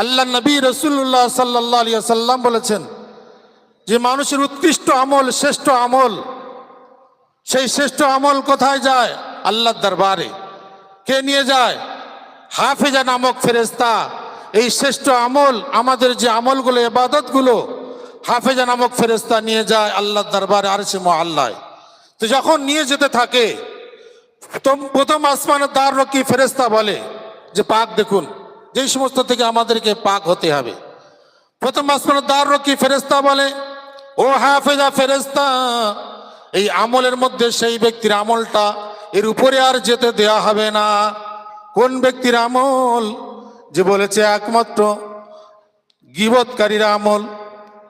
আল্লাহ নবী রসুল্লাহ সাল্লাহ আলিয়া সাল্লাম বলেছেন যে মানুষের উৎকৃষ্ট আমল, শ্রেষ্ঠ আমল, সেই শ্রেষ্ঠ আমল কোথায় যায়? আল্লাহর দরবারে। কে নিয়ে যায়? হাফেজা নামক ফেরেস্তা এই শ্রেষ্ঠ আমল, আমাদের যে আমলগুলো এবাদতগুলো হাফেজা নামক ফেরেস্তা নিয়ে যায় আল্লাহর দরবারে আর সে মহাল্লায়। তো যখন নিয়ে যেতে থাকে, প্রথম আসমানের দ্বার কি ফেরেস্তা বলে যে, পাক দেখুন। যেই সমস্ত থেকে আমাদেরকে পাক হতে হবে। প্রথম আসমানের দ্বার রক্ষী ফেরেস্তা বলে, ও হাফেজা ফেরেস্তা এই আমলের মধ্যে সেই ব্যক্তির আমলটা এর উপরে আর যেতে দেয়া হবে না। কোন ব্যক্তির আমল? যে বলেছে, একমাত্র গিবতকারীর আমল।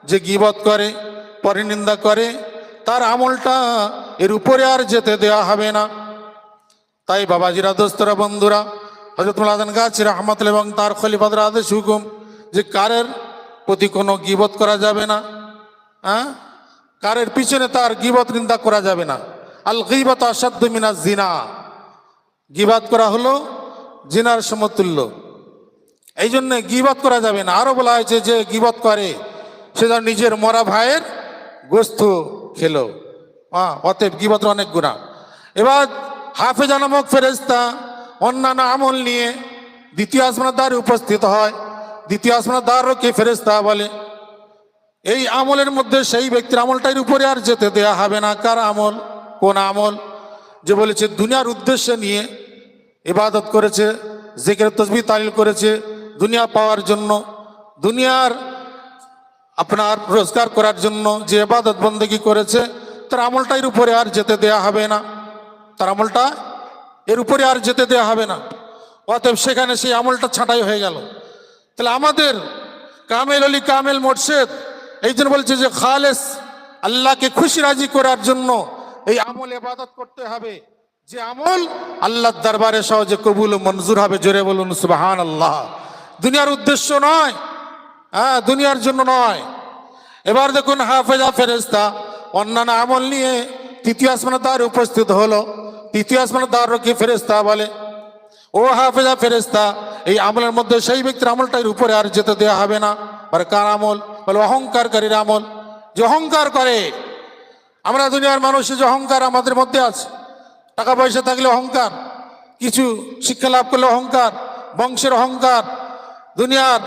যে গিবত করে পরিনিন্দা করে, তার আমলটা এর উপরে আর যেতে দেয়া হবে না। তাই বাবাজিরা, দোস্তরা, বন্ধুরা হজরত মুলাদান গাছ রহমত এবং তার খলিফাদের আদেশ হুকুম যে কারের প্রতি কোনো গিবত করা যাবে না হ্যাঁ? কারের পিছনে তার গিবত নিন্দা করা যাবে না। আল গিবত আসাদ্দ মিনা জিনা। গিবাত করা হলো জিনার সমতুল্য। এই জন্য গিবত করা যাবে না। আরও বলা হয়েছে যে গিবত করে, সে যেন নিজের মরা ভাইয়ের গোস্ত খেলো। অতএব গিবতের অনেক গুণা এবার হাফেজা নামক ফেরেস্তা অন্যান্য আমল নিয়ে দ্বিতীয় আসমানের দ্বারে উপস্থিত হয়। দ্বিতীয় আসমানের দ্বারও কে ফেরেস্তা বলে? এই আমলের মধ্যে সেই ব্যক্তির আমলটার উপরে আর যেতে দেয়া হবে না। কার আমল? কোন আমল? যে বলেছে, দুনিয়ার উদ্দেশ্য নিয়ে ইবাদত করেছে, জেকের তসবি তালিল করেছে, দুনিয়া পাওয়ার জন্য, দুনিয়ার আপনার রোজগার করার জন্য যে ইবাদত বন্দী করেছে, তার আমলটা এর উপরে আর যেতে দেয়া হবে না। তার আমলটা এর উপরে আর যেতে দেয়া হবে না। অতএব সেখানে সেই আমলটা ছাঁটাই হয়ে গেল। তাহলে আমাদের কামেল অলি কামেল মোর্শেদ এই জন্য বলছে যে, খালেস, আল্লাহকে খুশি রাজি করার জন্য এই আমল ইবাদত করতে হবে। যে আমল আল্লাহর দরবারে সহজে কবুল ও মঞ্জুর হবে। জোরে বলুন সুবাহান আল্লাহ দুনিয়ার উদ্দেশ্য নয়। হ্যাঁ দুনিয়ার জন্য নয়। এবার দেখুন হাফেজা ফেরেস্তা অন্যান্য আমল নিয়ে তৃতীয় আসমানের তার উপস্থিত হলো। তৃতীয় আসমানের দ্বার রক্ষী ফেরেস্তা বলে, ও হাফেজা ফেরেস্তা এই আমলের মধ্যে সেই ব্যক্তির আমলটার উপরে আর যেতে দেওয়া হবে না। বলে, কার আমল? বলে, অহংকারকারীর আমল। যে অহংকার করে, আমরা দুনিয়ার মানুষের যে অহংকার আমাদের মধ্যে আছে টাকা পয়সা থাকলে অহংকার, কিছু শিক্ষা লাভ করলে অহংকার, বংশের অহংকার, দুনিয়ার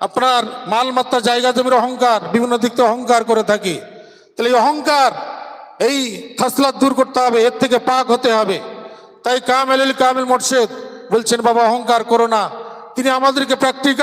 আপনার মালমাত্রা জায়গা জমির অহংকার, বিভিন্ন দিক থেকে অহংকার করে থাকি। তাহলে এই অহংকার এই খাসলাত দূর করতে হবে, এর থেকে পাক হতে হবে। তাই কামেল কামেল মোর্শেদ বলছেন, বাবা, অহংকার করো না। তিনি আমাদেরকে প্র্যাকটিক্যাল